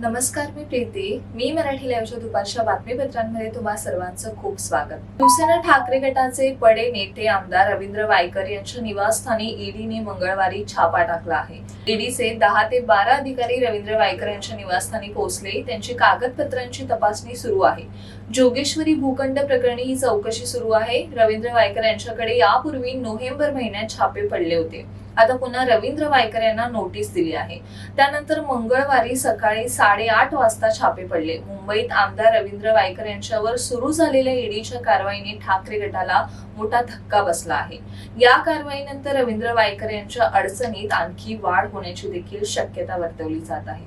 नमस्कार मी प्रीती. मी मराठी लाईव्हच्या दुपारच्या बातमीपत्रांमध्ये तुम्हा सर्वांचं खूप स्वागत. शिवसेना ठाकरे गटाचे पडे नेते आमदार रवींद्र वायकर यांच्या निवासस्थानी ईडीने मंगळवारी छापा टाकला आहे. ईडीचे दहा ते बारा अधिकारी रवींद्र वायकर यांच्या निवासस्थानी पोहोचले. त्यांची कागदपत्रांची तपासणी सुरू आहे. जोगेश्वरी भूखंड प्रकरणी ही चौकशी सुरू आहे. रवींद्र वायकर यांच्याकडे यापूर्वी नोव्हेंबर महिन्यात छापे पडले होते. आता पुन्हा रवींद्र वायकर यांना नोटीस दिली आहे. त्यानंतर मंगळवारी सकाळी साडेआठ वाजता छापे पडले. मुंबईत आमदार रवींद्र वायकर यांच्यावर सुरू झालेल्या ईडीच्या कारवाईने ठाकरे गटाला मोठा धक्का बसला आहे. या कारवाईनंतर रवींद्र वायकर यांच्या अडचणीत आणखी वाढ होण्याची देखील शक्यता वर्तवली जात आहे.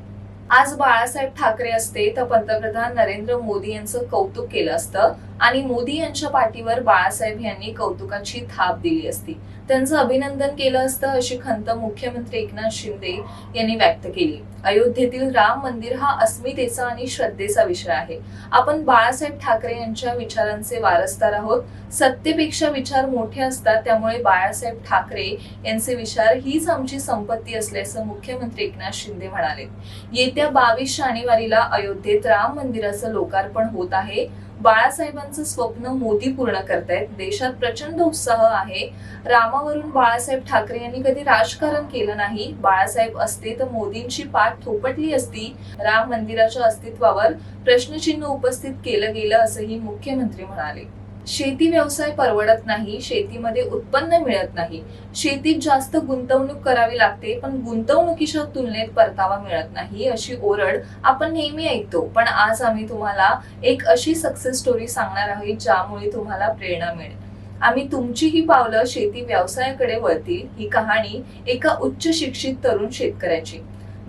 आज बाळासाहेब ठाकरे असते तर पंतप्रधान नरेंद्र मोदी यांचं कौतुक केलं असतं. आणि मोदी यांच्या पाठीवर बाळासाहेब यांनी कौतुकाची थाप दिली असती. त्यांचं अभिनंदन केलं असतं अशी खंत मुख्यमंत्री एकनाथ शिंदे यांनी व्यक्त केली. अयोध्येतील राम मंदिर हा अस्मितेचा आणि श्रद्धेचा विषय आहे. आपण बाळासाहेब ठाकरे यांच्या विचारांचे वारसदार आहोत. सत्तेपेक्षा विचार मोठे असतात त्यामुळे बाळासाहेब ठाकरे यांचे विचार हीच आमची संपत्ती असल्याचं मुख्यमंत्री एकनाथ शिंदे म्हणाले. येत्या बावीस जानेवारीला अयोध्येत राम मंदिराचं लोकार्पण होत आहे. बाळासाहेबांचं स्वप्न मोदी पूर्ण करतायत. देशात प्रचंड उत्साह आहे. रामावरून बाळासाहेब ठाकरे यांनी कधी राजकारण केलं नाही. बाळासाहेब असते तर मोदींची पाठ थोपटली असती. राम मंदिराच्या अस्तित्वावर प्रश्नचिन्ह उपस्थित केलं गेलं असंही मुख्यमंत्री म्हणाले. शेती व्यवसाय परवडत नाही शेतीमध्ये उत्पन्न मिळत नाही. शेतीत जास्त गुंतवणूक करावी लागते पण गुंतवणुकीच्या तुलनेत परतावा मिळत नाही अशी ओरड आपण नेहमी ऐकतो. पण आज आम्ही तुम्हाला एक अशी सक्सेस स्टोरी सांगणार आहे ज्यामुळे तुम्हाला प्रेरणा मिळेल. आम्ही तुमची ही पावलं शेती व्यवसायाकडे वळतील ही कहाणी एका उच्च शिक्षित तरुण शेतकऱ्याची.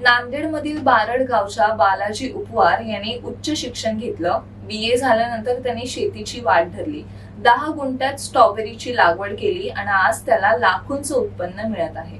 नांदेडमधील बारड गावच्या बालाजी उपवार यांनी उच्च शिक्षण घेतलं. बी ए झाल्यानंतर त्यांनी शेतीची वाट धरली. दहा गुंठ्यात स्ट्रॉबेरीची लागवड केली आणि आज त्याला लाखोंचं उत्पन्न मिळत आहे.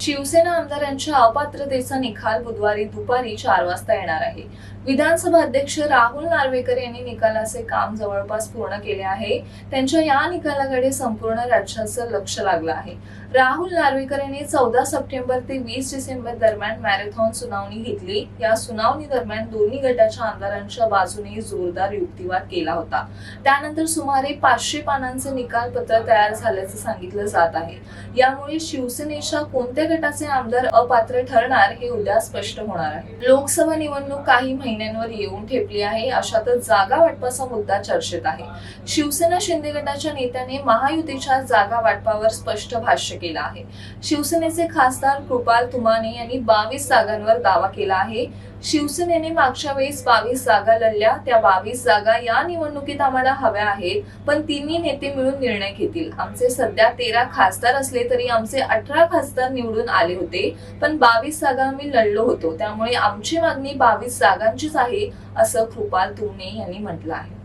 शिवसेना आमदारांच्या अपात्रतेचा निकाल बुधवारी दुपारी चार वाजता येणार आहे. विधानसभा अध्यक्ष राहुल नार्वेकर यांनी निकालाचे काम जवळपास पूर्ण केले आहे. त्यांच्या या निकालाकडे संपूर्ण राज्याचं लक्ष लागलं आहे. राहुल नार्वेकर यांनी चौदा सप्टेंबर ते वीस डिसेंबर दरम्यान मॅरेथॉन सुनावणी घेतली. या सुनावणी दरम्यान दोन्ही गटाच्या आमदारांच्या बाजूने जोरदार युक्तिवाद केला होता. त्यानंतर सुमारे पाचशे पानांचे निकाल पत्र तयार झाल्याचं सांगितलं जात आहे. यामुळे शिवसेनेच्या कोणत्या गटाचे आमदार अपात्र ठरणार हे उद्या स्पष्ट होणार आहे. लोकसभा निवडणूक काही महिन्यांवर येऊन ठेपली आहे अशातच जागा वाटपाचा मुद्दा चर्चेत आहे. शिवसेना शिंदे गटाच्या नेत्याने महायुतीच्या जागा वाटपावर स्पष्ट भाष्य केलं आहे. शिवसेनेचे खासदार कृपाल तुमाने यांनी बावीस जागांवर दावा केला आहे. शिवसेनेने मागच्या वेळेस बावीस जागा लढल्या. त्या बावीस जागा या निवडणुकीत आम्हाला हव्या आहेत पण तिन्ही नेते मिळून निर्णय घेतील. आमचे सध्या तेरा खासदार असले तरी आमचे अठरा खासदार निवडून आले होते पण बावीस जागा आम्ही लढलो होतो. त्यामुळे आमची मागणी बावीस जागांचीच आहे असं कृपाल तुमने यांनी म्हटलं आहे.